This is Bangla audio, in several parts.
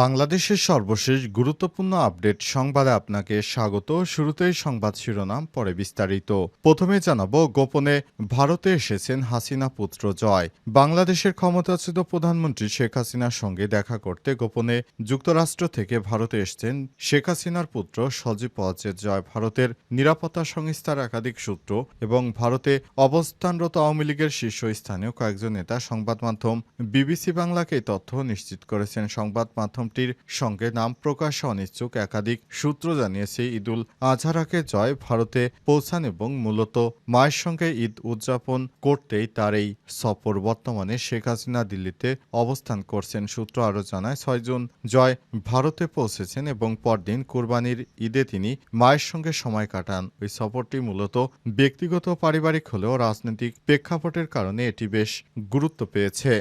বাংলাদেশের সর্বশেষ গুরুত্বপূর্ণ আপডেট সংবাদে আপনাকে স্বাগত। শুরুতেই সংবাদ শিরোনাম, পরে বিস্তারিত। প্রথমে জানাব, গোপনে ভারতে এসেছেন হাসিনা পুত্র জয়। বাংলাদেশের ক্ষমতাচ্যুত প্রধানমন্ত্রী শেখ হাসিনার সঙ্গে দেখা করতে গোপনে যুক্তরাষ্ট্র থেকে ভারতে এসেছেন শেখ হাসিনার পুত্র সজীব ওয়াজেদ জয়। ভারতের নিরাপত্তা সংস্থার একাধিক সূত্র এবং ভারতে অবস্থানরত আওয়ামী লীগের শীর্ষস্থানীয় কয়েকজন নেতা সংবাদ মাধ্যম বিবিসি বাংলাকে তথ্য নিশ্চিত করেছেন। সংবাদ মাধ্যমটির সঙ্গে নাম প্রকাশে অনিচ্ছুক একাধিক সূত্র জানিয়েছে ঈদুল আজহারাকে জয় ভারতে পৌঁছান এবং মূলত মায়ের সঙ্গে ঈদ উদযাপন করতেই তার এই সফর বর্তমানে শেখ হাসিনা দিল্লিতে অবস্থান করছেন। সূত্র আরও জানায় ছয়জন জয় ভারতে পৌঁছেছেন এবং পরদিন কোরবানির ঈদে তিনি মায়ের সঙ্গে সময় কাটান। ওই সফরটি মূলত ব্যক্তিগত পারিবারিক হলেও রাজনৈতিক প্রেক্ষাপটের কারণে এটি বেশ গুরুত্ব পেয়েছে।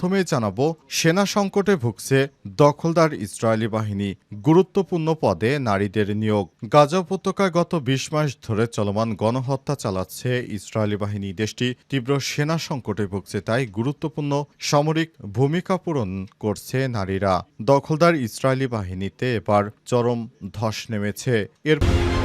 প্রথমে জানাব, সেনা সংকটে ভুগছে দখলদার ইসরায়েলি বাহিনী। গুরুত্বপূর্ণ পদে নারীদের নিয়োগ। গাজা উপত্যকায় গত বিশ মাস ধরে চলমান গণহত্যা চালাচ্ছে ইসরায়েলি বাহিনী। দেশটি তীব্র সেনা সংকটে ভুগছে, তাই গুরুত্বপূর্ণ সামরিক ভূমিকা পূরণ করছে নারীরা। দখলদার ইসরায়েলি বাহিনীতে এবার চরম ধস নেমেছে। এর পর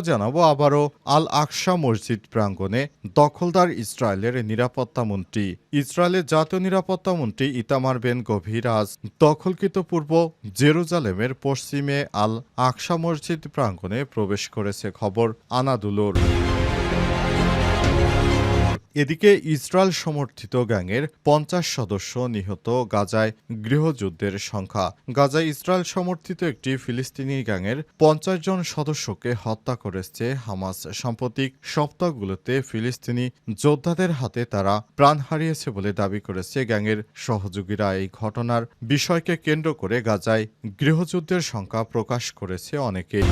জানাব আবারও আল আকসা মসজিদ প্রাঙ্গনে দখলদার ইসরায়েলের নিরাপত্তা মন্ত্রী। ইসরায়েলের জাতীয় নিরাপত্তা মন্ত্রী ইতামার বেন গভীর আজ দখলকৃত পূর্ব জেরুজালেমের পশ্চিমে আল আকসা মসজিদ প্রাঙ্গনে প্রবেশ করেছে খবর আনাদুলোর। এদিকে ইসরায়েল সমর্থিত গ্যাংয়ের পঞ্চাশ সদস্য নিহত গাজায় গৃহযুদ্ধের সংখ্যা। গাজায় ইসরায়েল সমর্থিত একটি ফিলিস্তিনি গ্যাংয়ের পঞ্চাশ জন সদস্যকে হত্যা করেছে হামাস। সাম্প্রতিক সপ্তাহগুলোতে ফিলিস্তিনি যোদ্ধাদের হাতে তারা প্রাণ হারিয়েছে বলে দাবি করেছে গ্যাংয়ের সহযোগীরা। এই ঘটনার বিষয়কে কেন্দ্র করে গাজায় গৃহযুদ্ধের সংখ্যা প্রকাশ করেছে অনেকেই।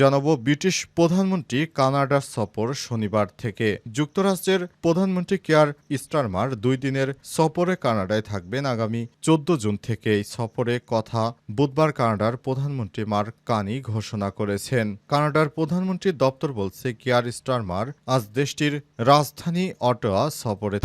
জানাব ব্রিটিশ প্রধানমন্ত্রী কানাডার সফর শনিবার থেকে। যুক্তরাষ্ট্রের প্রধানমন্ত্রী কেয়ার স্টারমার দুই দিনের সফরে কানাডায় থাকবেন আগামী চোদ্দ জুন থেকে এই সফরে কথা বুধবার কানাডার প্রধানমন্ত্রী মার্ক কানি ঘোষণা করেছেন। কানাডার প্রধানমন্ত্রীর দপ্তর বলছে, কেয়ার স্টারমার আজ দেশটির রাজধানী অটোয়া সফরে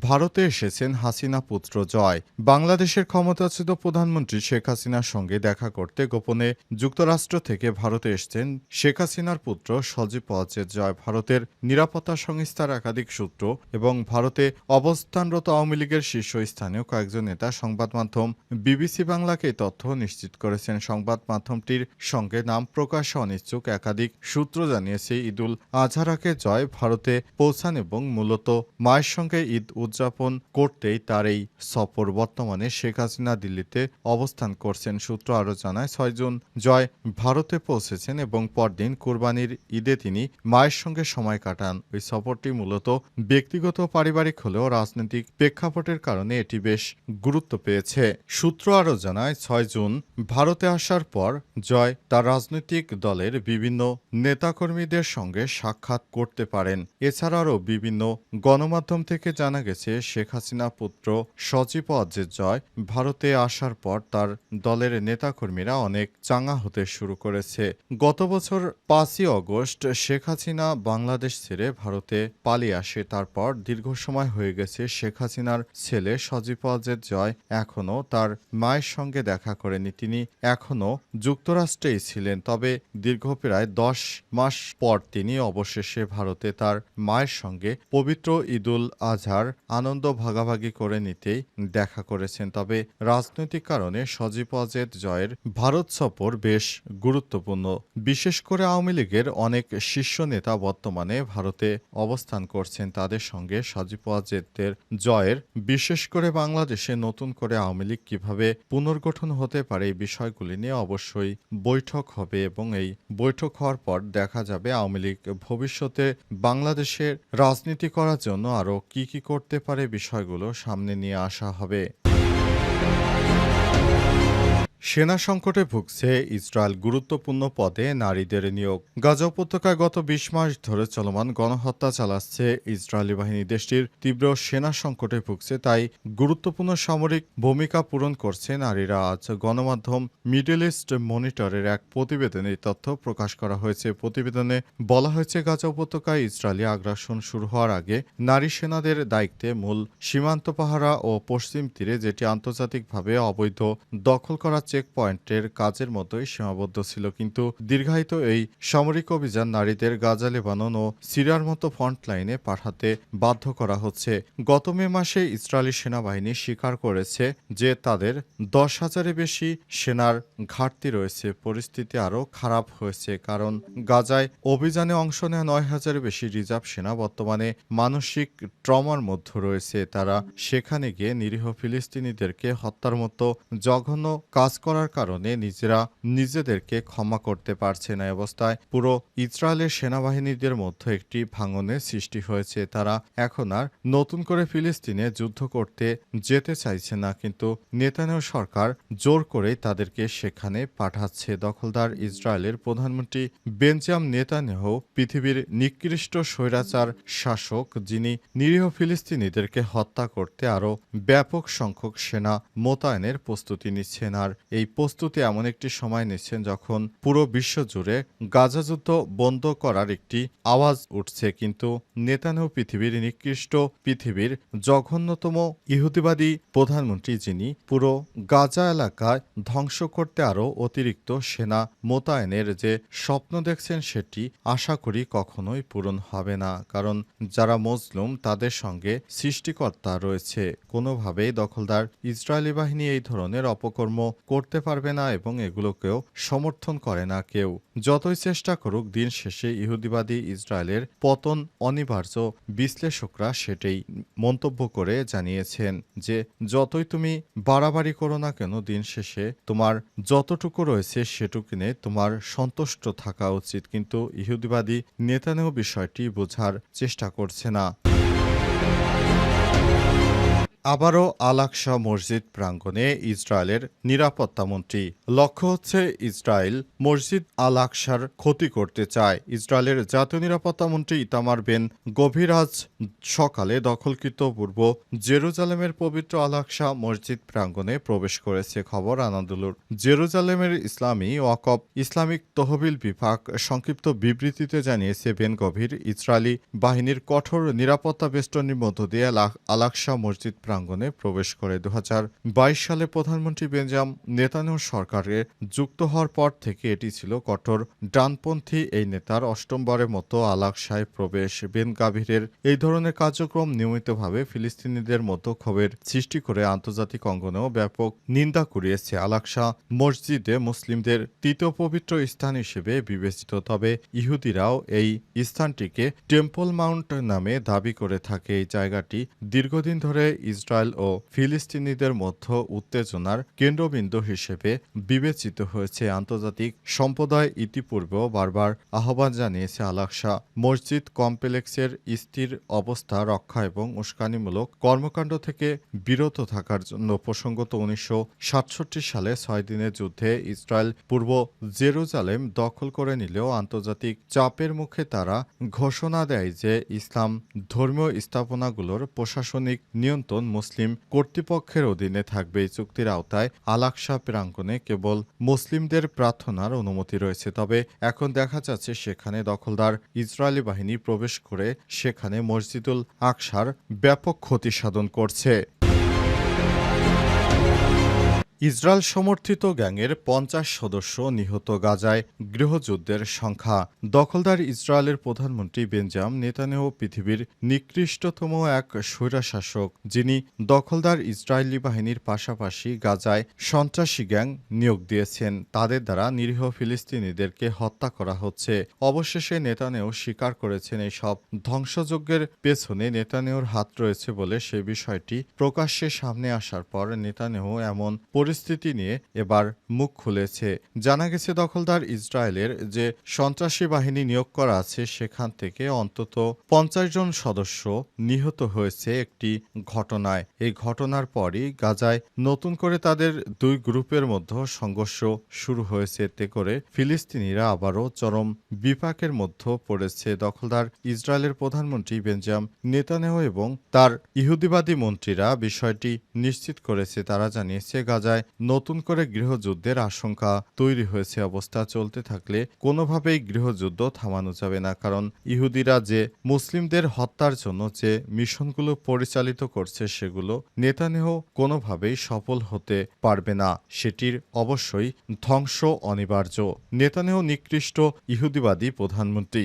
ভারতে এসেছেন হাসিনা পুত্র জয়। বাংলাদেশের ক্ষমতাচ্যুত প্রধানমন্ত্রী শেখ হাসিনার সঙ্গে দেখা করতে গোপনে যুক্তরাষ্ট্র থেকে ভারতে এসেছেন শেখ হাসিনার পুত্র সজীব ওয়াজেদ জয়। ভারতের নিরাপত্তা সংস্থার একাধিক সূত্র এবং ভারতে অবস্থানরত আওয়ামী লীগের শীর্ষস্থানীয় কয়েকজন নেতা সংবাদ মাধ্যম বিবিসি বাংলাকে তথ্য নিশ্চিত করেছেন। সংবাদ মাধ্যমটির সঙ্গে নাম প্রকাশে অনিচ্ছুক একাধিক সূত্র জানিয়েছে, ঈদুল আজহারাকে জয় ভারতে পৌঁছান এবং মূলত মায়ের সঙ্গে ঈদ উদযাপন করতেই তার এই সফর বর্তমানে শেখ হাসিনা দিল্লিতে অবস্থান করছেন। সূত্র আরও জানায় ছয়জন জয় ভারতে পৌঁছেছেন এবং পরদিন কোরবানির ঈদে তিনি মায়ের সঙ্গে সময় কাটান। ওই সফরটি মূলত ব্যক্তিগত পারিবারিক হলেও রাজনৈতিক প্রেক্ষাপটের কারণে এটি বেশ গুরুত্ব পেয়েছে। সূত্র আরও জানায়, ছয় জুন ভারতে আসার পর জয় তার রাজনৈতিক দলের বিভিন্ন নেতাকর্মীদের সঙ্গে সাক্ষাৎ করতে পারেন। এছাড়া আরও বিভিন্ন গণমাধ্যম থেকে জানা গেছে শেখ হাসিনা পুত্র সজীব অজ্জের জয়। ভারতে আসার পর তার দলের নেতাকর্মীরা অনেক চাঙা হতে শুরু করেছে। গত বছর পাঁচই অগস্ট শেখ হাসিনা বাংলাদেশ ছেড়ে ভারতে পালিয়ে আসে। তারপর দীর্ঘ সময় হয়ে গেছে শেখ হাসিনার ছেলে সজীব অজ্জের জয়। এখনও তার মায়ের সঙ্গে দেখা করেনি তিনি। এখনও যুক্তরাষ্ট্রেই ছিলেন। তবে দীর্ঘ প্রায় দশ মাস পর তিনি অবশেষে ভারতে তার মায়ের সঙ্গে পবিত্র ঈদুল আজহার আনন্দ ভাগাভাগি করে নিতেই দেখা করেছেন। তবে রাজনৈতিক কারণে সজীব অজেদ জয়ের ভারত সফর বেশ গুরুত্বপূর্ণ। বিশেষ করে আওয়ামী লীগের অনেক শীর্ষ নেতা বর্তমানে ভারতে অবস্থান করছেন। তাদের সঙ্গে সজীব অজেদের জয়ের বিশেষ করে বাংলাদেশে নতুন করে আওয়ামী লীগ কীভাবে পুনর্গঠন হতে পারে এই বিষয়গুলি নিয়ে অবশ্যই বৈঠক হবে এবং এই বৈঠক হওয়ার পর দেখা যাবে আওয়ামী লীগ ভবিষ্যতে বাংলাদেশের রাজনীতি করার জন্য আরও কি কি করতে পারে বিষয়গুলো সামনে নিয়ে আসা হবে। সেনা সংকটে ভুগছে ইসরায়েল গুরুত্বপূর্ণ পদে নারীদের নিয়োগ। গাজা উপত্যকায় গত বিশ মাস ধরে চলমান গণহত্যা চালাচ্ছে ইসরায়েলি বাহিনী। দেশটির তীব্র সেনা সংকটে ভুগছে, তাই গুরুত্বপূর্ণ সামরিক ভূমিকা পূরণ করছে নারীরা। আজ গণমাধ্যম মিডল ইস্ট মনিটরের এক প্রতিবেদনে তথ্য প্রকাশ করা হয়েছে। প্রতিবেদনে বলা হয়েছে, গাজা উপত্যকায় ইসরায়েলি আগ্রাসন শুরু হওয়ার আগে নারী সেনাদের দায়িত্বে মূল সীমান্ত পাহারা ও পশ্চিম তীরে, যেটি আন্তর্জাতিকভাবে অবৈধ, দখল করা চেক পয়েন্টের কাজের মতোই সীমাবদ্ধ ছিল, কিন্তু দীর্ঘায়িত এই সামরিক অভিযান নারীদের গাজা, লেবানন ও সিরিয়ার মতো ফ্রন্ট লাইনে পাঠাতে বাধ্য করা হচ্ছে। গত মে মাসে ইসরায়েলি সেনাবাহিনী স্বীকার করেছে যে তাদের দশ হাজারের বেশি সেনার ঘাটতি রয়েছে। পরিস্থিতি আরও খারাপ হয়েছে, কারণ গাজায় অভিযানে অংশ নেওয়া নয় হাজারের বেশি রিজার্ভ সেনা বর্তমানে মানসিক ট্রমার মধ্যে রয়েছে। তারা সেখানে গিয়ে নিরীহ ফিলিস্তিনিদেরকে হত্যার মতো জঘন্য কাজ করার কারণে নিজেরা নিজেদেরকে ক্ষমা করতে পারছে না অবস্থায়। পুরো ইসরায়েলের সেনাবাহিনীদের মধ্যে একটি ভাঙনের সৃষ্টি হয়েছে। তারা এখন আর নতুন করে ফিলিস্তিনে যুদ্ধ করতে যেতে চাইছে না, কিন্তু নেতানিয়াহু সরকার জোর করেই তাদেরকে সেখানে পাঠাচ্ছে। দখলদার ইসরায়েলের প্রধানমন্ত্রী বেঞ্জাম নেতানিয়াহু, পৃথিবীর নিকৃষ্ট স্বৈরাচার শাসক যিনি নিরীহ ফিলিস্তিনিদেরকে হত্যা করতে আরও ব্যাপক সংখ্যক সেনা মোতায়েনের প্রস্তুতি নিচ্ছেন। আর এই প্রস্তুতি এমন একটি সময় নিচ্ছেন যখন পুরো বিশ্ব জুড়ে গাজা যুদ্ধ বন্ধ করার একটি আওয়াজ উঠছে। কিন্তু নেতানিয়াহু পৃথিবীর নিকৃষ্ট পৃথিবীর জঘন্যতম ইহুদিবাদী প্রধানমন্ত্রী যিনি পুরো গাজা এলাকায় ধ্বংস করতে আরও অতিরিক্ত সেনা মোতায়েনের যে স্বপ্ন দেখছেন সেটি আশা করি কখনোই পূরণ হবে না। কারণ যারা মজলুম তাদের সঙ্গে সৃষ্টিকর্তা রয়েছে। কোনোভাবেই দখলদার ইসরায়েলি বাহিনী এই ধরনের অপকর্ম করতে পারবে না এবং এগুলোকেও সমর্থন করে না কেউ। যতই চেষ্টা করুক, দিন শেষে ইহুদিবাদী ইসরায়েলের পতন অনিবার্য বিশ্লেষকরা সেটাই মন্তব্য করে জানিয়েছেন যে, যতই তুমি বাড়াবাড়ি করো না কেন, দিন শেষে তোমার যতটুকু রয়েছে সেটুকুনে তোমার সন্তুষ্ট থাকা উচিত। কিন্তু ইহুদিবাদী নেতানেও বিষয়টি বোঝার চেষ্টা করছে না। আবারও আল আকসা মসজিদ প্রাঙ্গণে ইসরায়েলের নিরাপত্তামন্ত্রী লক্ষ্য হচ্ছে, ইসরায়েল মসজিদ আল আকসার ক্ষতি করতে চায়। ইসরায়েলের জাতীয় নিরাপত্তামন্ত্রী ইতামার বেন গভীর আজ সকালে দখলকৃত পূর্ব জেরুজালেমের পবিত্র আল আকসা মসজিদ প্রাঙ্গণে প্রবেশ করেছে খবর আনাদুলুর। জেরুজালেমের ইসলামী ওয়াকব ইসলামিক তহবিল বিভাগ সংক্ষিপ্ত বিবৃতিতে জানিয়েছে, বেন গভীর ইসরায়েলি বাহিনীর কঠোর নিরাপত্তা বেষ্টনীর মধ্য দিয়ে আল- আলাকসা মসজিদ প্রাঙ্গণে প্রবেশ করে দু হাজার বাইশ সালে প্রধানমন্ত্রী বেঞ্জাম নেতানিয়াহু সরকারে যুক্ত হওয়ার পর থেকে এটি ছিল কঠোর ডানপন্থী এই নেতার অষ্টমবারের মতো আলাকসায় প্রবেশ। বেন গাভীরের এই ধরনের কার্যক্রম নিয়মিতভাবে ফিলিস্তিনিদের মতো ক্ষোভের সৃষ্টি করে আন্তর্জাতিক অঙ্গনেও ব্যাপক নিন্দা কুড়িয়েছে আলাকসা মসজিদে মুসলিমদের তৃতীয় পবিত্র স্থান হিসেবে বিবেচিত। তবে ইহুদিরাও এই স্থানটিকে টেম্পল মাউন্ট নামে দাবি করে থাকে। এই জায়গাটি দীর্ঘদিন ধরে ইসরায়েল ও ফিলিস্তিনিদের মধ্যে উত্তেজনার কেন্দ্রবিন্দু হিসেবে বিবেচিত হয়েছে আন্তর্জাতিক সম্প্রদায় ইতিপূর্বেও বারবার আহ্বান জানিয়েছে আলাকসা মসজিদ কমপ্লেক্সের স্থির অবস্থা রক্ষা এবং উস্কানিমূলক কর্মকাণ্ড থেকে বিরত থাকার জন্য প্রসঙ্গত উনিশশো সাতষট্টি সালে ছয় দিনের যুদ্ধে ইসরায়েল পূর্ব জেরুজালেম দখল করে নিলেও আন্তর্জাতিক চাপের মুখে তারা ঘোষণা দেয় যে ইসলাম ধর্মীয় স্থাপনাগুলোর প্রশাসনিক নিয়ন্ত্রণ মুসলিম কর্তৃপক্ষের অধীনে থাকবে এই চুক্তির আওতায় আলাকসা প্রাঙ্গণে কেবল মুসলিমদের প্রার্থনার অনুমতি রয়েছে। তবে এখন দেখা যাচ্ছে সেখানে দখলদার ইসরায়েলি বাহিনী প্রবেশ করে সেখানে মসজিদুল আকসার ব্যাপক ক্ষতি সাধন করছে। ইসরায়েল সমর্থিত গ্যাংয়ের পঞ্চাশ সদস্য নিহত গাজায় গৃহযুদ্ধের সংখ্যা। দখলদার ইসরায়েলের প্রধানমন্ত্রী বেঞ্জাম নেতানেহ পৃথিবীর নিকৃষ্টতম এক স্বৈরাশাসক, যিনি দখলদার ইসরায়েলি বাহিনীর পাশাপাশি গাজায় সন্ত্রাসী গ্যাং নিয়োগ দিয়েছেন। তাদের দ্বারা নিরীহ ফিলিস্তিনিদেরকে হত্যা করা হচ্ছে। অবশেষে নেতানেও স্বীকার করেছেন এই সব ধ্বংসযজ্ঞের পেছনে নেতানেওর হাত রয়েছে বলে সে বিষয়টি প্রকাশ্যে সামনে আসার পর নেতানেহ এমন পরিস্থিতি পরিস্থিতি নিয়ে এবার মুখ খুলেছে। জানা গেছে, দখলদার ইসরায়েলের যে সন্ত্রাসী বাহিনী নিয়োগ করা আছে, সেখান থেকে অন্তত পঞ্চাশ জন সদস্য নিহত হয়েছে একটি ঘটনায়। এই ঘটনার পরই গাজায় নতুন করে তাদের দুই গ্রুপের মধ্যে সংঘর্ষ শুরু হয়েছে। এতে করে ফিলিস্তিনিরা আবারও চরম বিপাকের মধ্যে পড়েছে। দখলদার ইসরায়েলের প্রধানমন্ত্রী বেঞ্জাম নেতানেহ এবং তার ইহুদিবাদী মন্ত্রীরা বিষয়টি নিশ্চিত করেছে। তারা জানিয়েছে গাজায় নতুন করে গৃহযুদ্ধের আশঙ্কা তৈরি হয়েছে অবস্থা চলতে থাকলে কোনোভাবেই গৃহযুদ্ধ থামানো যাবে না। কারণ ইহুদিরা যে মুসলিমদের হত্যার জন্য যে মিশনগুলো পরিচালিত করছে সেগুলো নেতানেহ কোনোভাবেই সফল হতে পারবে না। সেটির অবশ্যই ধ্বংস অনিবার্য। নেতানেহ নিকৃষ্ট ইহুদিবাদী প্রধানমন্ত্রী